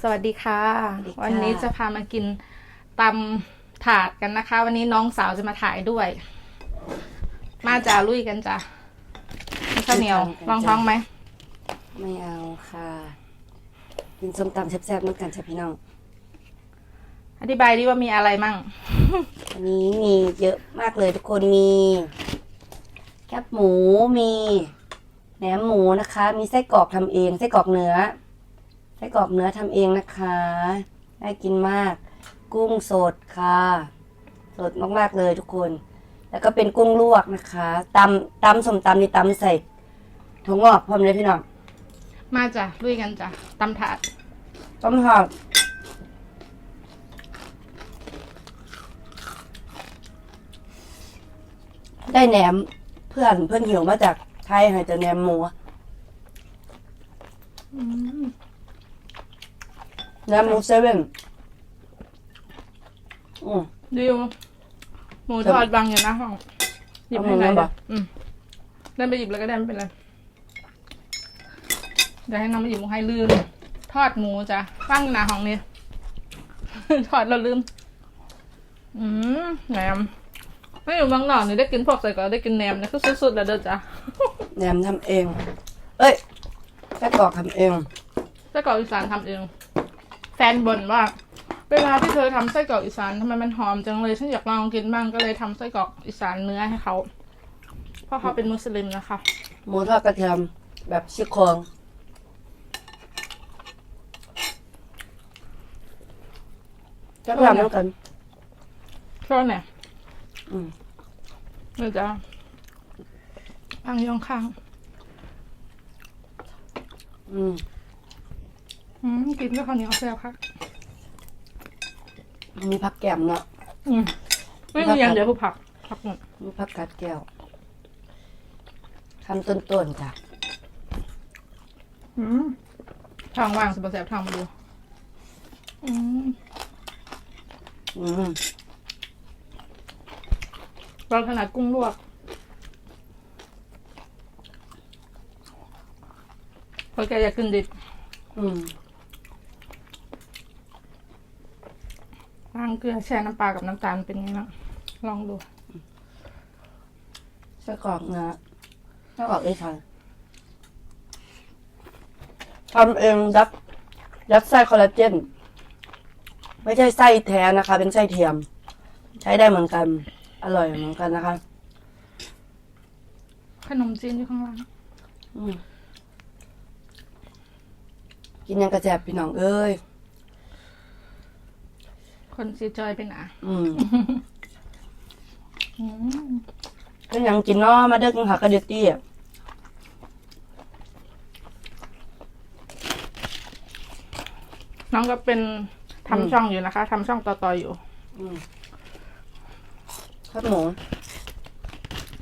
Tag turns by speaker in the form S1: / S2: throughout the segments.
S1: สวัสดีค่ะ
S2: สวัสดีค่ะ
S1: วันนี้จะพามากินตำถาดกันนะคะ วันนี้น้องสาวจะมาถ่ายด้วย มาจ่าลุยกันจ้ะมีข้าวเหนียวลองท้องไหม
S2: ไม่เอาค่ะ กินส้มตำแซ่บๆเหมือนกันจ้ะพี่น้อง
S1: อธิบายดิว่ามีอะไรมั่ง
S2: วันนี้มีเยอะมากเลยทุกคนมีแคบหมูมีแหนมหมูนะคะ มีไส้กรอกทำเองไส้กรอกเนื้อ ไส้กรอกเนื้อทำเองนะคะน่ากินมาก กุ้งสดค่ะ สดมากๆเลยทุกคน แล้วก็เป็นกุ้งลวกนะคะตำตำสมตำนี่ตำใส่ถั่วงอกพร้อมเลยพี่น้อง
S1: มาจ้ะลุยกันจ้ะตำถาด
S2: ต้มทอดได้แหนมเพื่อนเพื่อนหิวมาจากไทยให้จะแหนมหมู
S1: อืม
S2: แหนมหมูเซเว่นอืม
S1: ดิวหมูทอดบางอยู่นะห้องหยิบให้หน่อย
S2: เอาหมูมา
S1: เดี๋ยวอืมเดินไปหยิบแล้วก็ได้ไม่เป็นไรเดี๋ยวให้น้องมาหยิบหมูให้ลืม ทอดหมูจ้ะตั้งหนาห้องนี้ทอดเราลืม อืมแหนมไม่อยู่บางหนอกนี่ได้กินพวกใส่ก็ได้กินแหนมนะคือสุดๆแล้วเด้อจ้ะ
S2: แหนมทำเอง เอ้ยแค่กรอกทำเอง
S1: ไส้กรอกอีสานทำเอง แฟนบ่นว่า เวลาที่เธอทำไส้กรอกอีสานทำไมมันหอมจังเลย ฉันอยากลองกินบ้างก็เลยทำไส้กรอกอีสานเนื้อให้เขาเพราะเขาเป็นมุสลิมนะคะ
S2: หมูทอดกระเทียมแบบซี่โครงจะทำแล้วกัน
S1: ช่วยเนี่ย
S2: อืม
S1: เดี๋ยวจะพังยองข้าง
S2: อืม
S1: อืมกินด้วยข้าวเหนียวแซ่บค่ะ
S2: มีผักแก้มเนาะ
S1: อืมไม่มีอย่างเดียวคือผักผักหมด
S2: มีผักกาดแก้วทำต้นๆจ้ะ
S1: อืมทางว่างสบแซ่บทางมาดูอืม
S2: อืม
S1: เราถนัดกุ้งลวกเพราะแกอยากกินดิบ
S2: อืม
S1: ล้างเกลือแช่น้ำปลากับน้ำตาลเป็นไงบ้างลองดู
S2: ไส้กรอกเนื้อไส้กรอกอีสานทำเองยัดยัดไส้คอลลาเจน ไม่ใช่ไส้แท้นะคะ เป็นไส้เทียม ใช้ได้เหมือนกัน อร่อยเหมือนกันนะคะ
S1: ขนมจีนอยู่ข้างล่าง
S2: อืมกินยังกระแจบพี่น้องเอ้ย
S1: คนซีจอยเป็นอะ
S2: อืม
S1: อืม
S2: ก็ยังกินเนาะมาเด้อกินผักกระเดียตี้อะ
S1: น้องก็เป็น
S2: อืม
S1: ทำช่องอยู่นะคะทำช่องต่อๆอยู่
S2: อืมข้าวหมู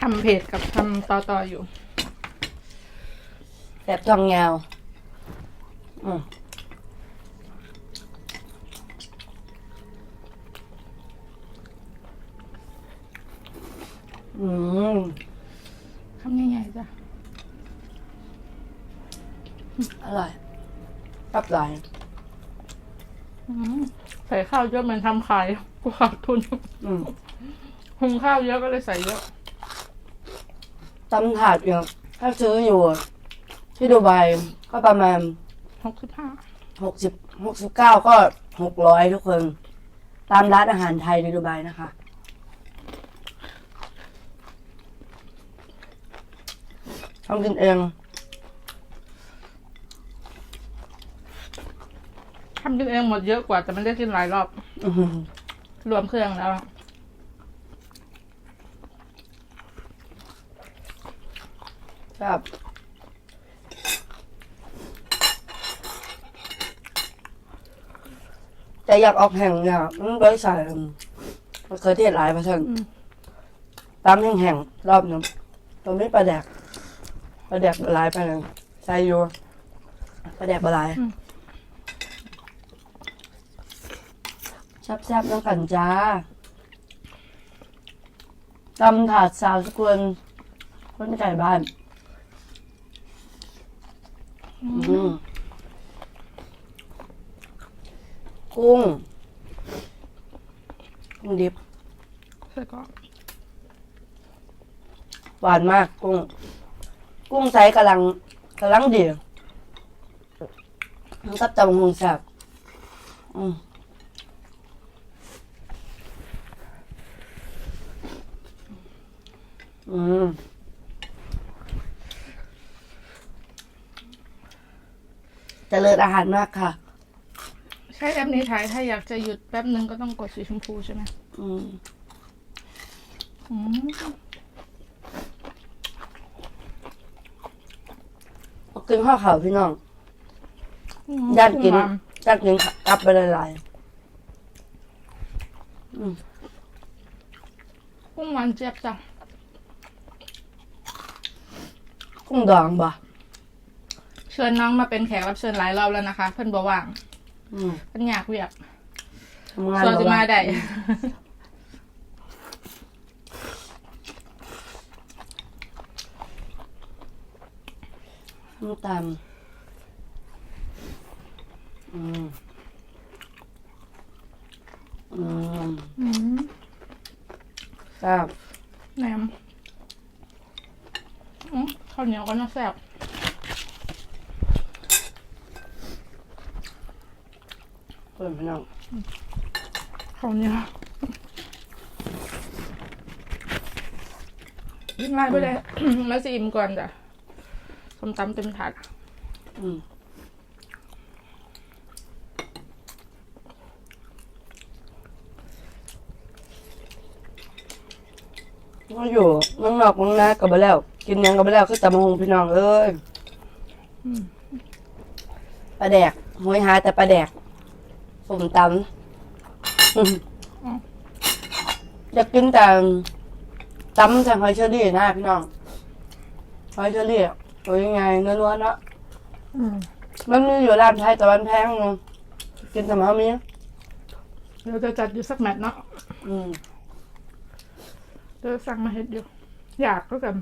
S1: ทำเพจกับทำต่อๆอยู่
S2: แสบทองยาว อืม อืม
S1: ทำใหญ่ๆจ้ะ
S2: อร่อยตับหลาย
S1: อืมใส่ข้าวเยอะเหมือนทำขายกูขาดทุน
S2: อืม
S1: หุงข้าวเยอะก็เลยใส่เยอะ
S2: ตำถาดอย่างถ้าซื้ออยู่ ที่ดูไบก็ประมาณ
S1: หกสิบห้า
S2: หกสิบหกสิบเก้าก็หกร้อยทุกคน ตามร้านอาหารไทยในดูไบนะคะ ทำกินเอง
S1: ทำกินเองหมดเยอะกว่า แต่มันได้กินหลายรอบ
S2: อื้อหือ
S1: รวมเครื่องแล้ว
S2: ครับ แต่อยากออกแห่งเนี่ยมันบริษัทมันเคยเทศหลายเปอร์เซ็นต์
S1: อืม
S2: ตามแห่งแห่งๆรอบหนึงตรงนี้ปลาแดก ปลาแดกบหลายไปเลยใส่อยู่ปลาแดกบหลายแซ่บๆน้องกันจ้าตำถาดสาวสกุลคนไก่บ้าน อืมกุ้ง กุ้งดิบ
S1: ใส่ก็
S2: หวานมากกุ้ง กุ้งไซส์กำลังกำลังดีมันกับตำหงแซ่บอืมอืมเจริญอาหารมากค่ะ
S1: ใช้แอปนี้ถ่ายถ้าอยากจะหยุดแป๊บนึงก็ต้องกดสีชมพูใช่ไหม
S2: อืม
S1: อืม
S2: เอา กินข้าวขาวพี่น้อง
S1: อืม
S2: ย่านกิน
S1: หว
S2: ย่านกินกลับไปหลายๆอืม
S1: กุ้งหวานเจี๊ยบจ้ะ
S2: กุ้งดองบ่
S1: เชิญน้องมาเป็นแขกรับเชิญหลายรอบแล้วนะคะ เพื่อนบอกว่าง
S2: อืม
S1: เพื่อนอยากเวียก
S2: ทำงาน
S1: ส่วนจะ
S2: บ่
S1: มา
S2: ว่าง
S1: ได้
S2: น้ำตาลอืมอืม
S1: อืม
S2: ทราบ
S1: แหนมอืมข้าวเหนียวก็น่าแซ่บ
S2: เพื่อนพี่น้อง
S1: ข้าวเหนียวยิ่งไล่ไปเลย มาสิอิ่มก่อนจ้ะ ส้มตำเต็มถาด
S2: อืมก็อยู่เมืองนอกเมืองนากับไปแล้ว กินหยังกับไปแล้วคือตำมะฮงพี่น้องเอ้ย
S1: อืม
S2: ปลาแดกหวยหาแต่ปลาแดกสมตำอืมอยากกินแต่ตำจากหอยเชอรี่นะพี่น้องหอยเชอรี่อะ ตัวยังไงเนื้อล้วนๆเนาะ
S1: อืม
S2: มันมีอยู่ร้านไทยแต่วันแพงเนาะกินแต่มามี
S1: เดี๋ยวจะจัดอยู่สักแมตช์เนาะ
S2: อืม
S1: เดี๋ยวสั่งมาเฮ็ดอยู่ อยากก็กัน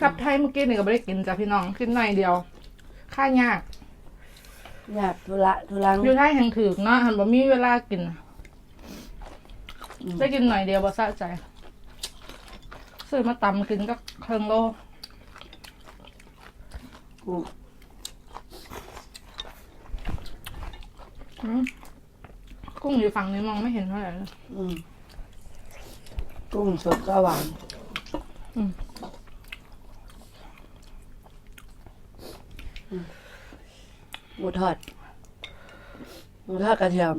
S1: กลับไทยเมื่อกี้นี่ก็ไม่ได้กินจ้ะพี่น้องกินหน่อยเดียว ค่ายาก
S2: อยากธุระธุรัง
S1: อยู่ไทยแห่งถือเนาะหันบ่มีเวลากิน
S2: อืม
S1: ได้กินหน่อยเดียวบ่สะใจ ซื้อมาตำกินก็เครื่องโล
S2: อืม
S1: อืมกุ้งอยู่ฝั่งนี้มองไม่เห็นเท่าไหร่เลย
S2: อืมกุ้งสดก็หวาน
S1: อืม
S2: อืมหมูทอดหมูทอดกระเทียม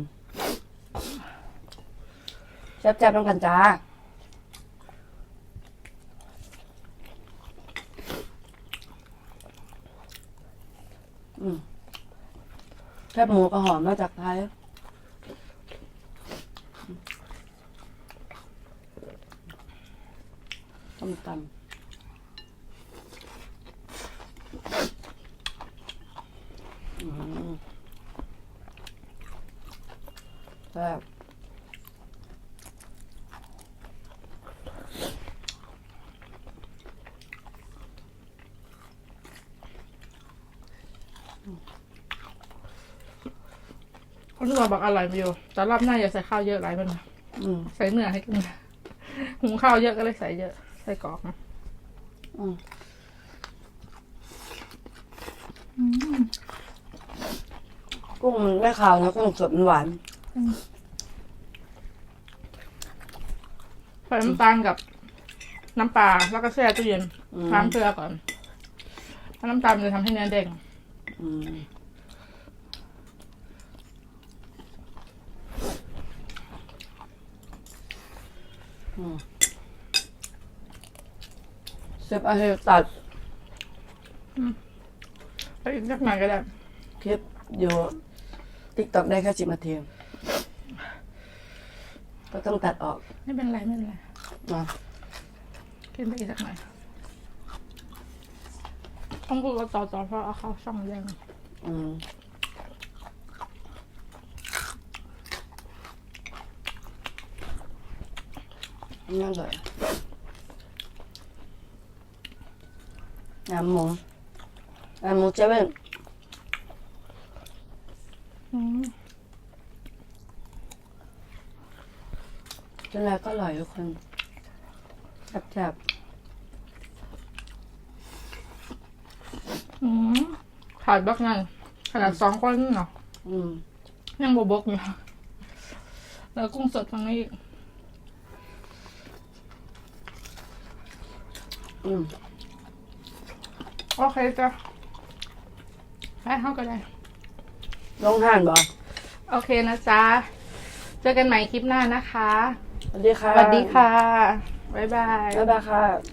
S2: แซ่บๆต้องกันจ้า อืม แคบหมูก็หอมมาจากไทยต้มตำอืม แซ่บ
S1: คนที่บอกอร่อยไปอยู่แต่รอบหน้าอย่าใส่ข้าวเยอะหลายมันนะ
S2: อืม
S1: ใส่เนื้อให้กินหุงข้าวเยอะก็เลยใส่เยอะ ใส่กรอกนะ
S2: อืมกุ้งมันไม่ขาวนะกุ้งสดมันหวาน
S1: ใส่น้ำตาลกับน้ำปลาแล้วก็แช่ตู้เย็น
S2: อืม
S1: ล้างเกลือก่อนถ้าน้ำตาลมันจะทำให้เนื้อเด้ง
S2: อืม เซฟอาเฮลตัด
S1: ไปอีกสักหน่อยก็ได้
S2: คลิปอยู่ติ๊กต็อกได้แค่สิบนาทีก็ต้องตัดออก
S1: ไม่เป็นไรไม่เป็นไร
S2: นะ
S1: กินไปอีกสักหน่อยต้องพูดว่าต่อต่อเพราะเอาเข้าช่องแรง
S2: อืม นี่อร่อยน้ำมูน้ำหมูเจ๊เป็น
S1: อืม
S2: แล้วก็อร่อยทุกคนจับจับ
S1: อืมขาดบักไงขนาดสองก้อนนี่เนาะ
S2: อืม
S1: ยังบบกอยู่แล้วกุ้งสดตรงนี้
S2: อืม
S1: โอเคจ้ะไปเข้ากันเลย
S2: ลงห่านบ่
S1: โอเคนะจ๊ะ เจอกันใหม่คลิปหน้านะคะ
S2: สวัสดีค่ะ
S1: สวัสดีค่ะ บ๊ายบาย
S2: บ๊ายบายค่ะ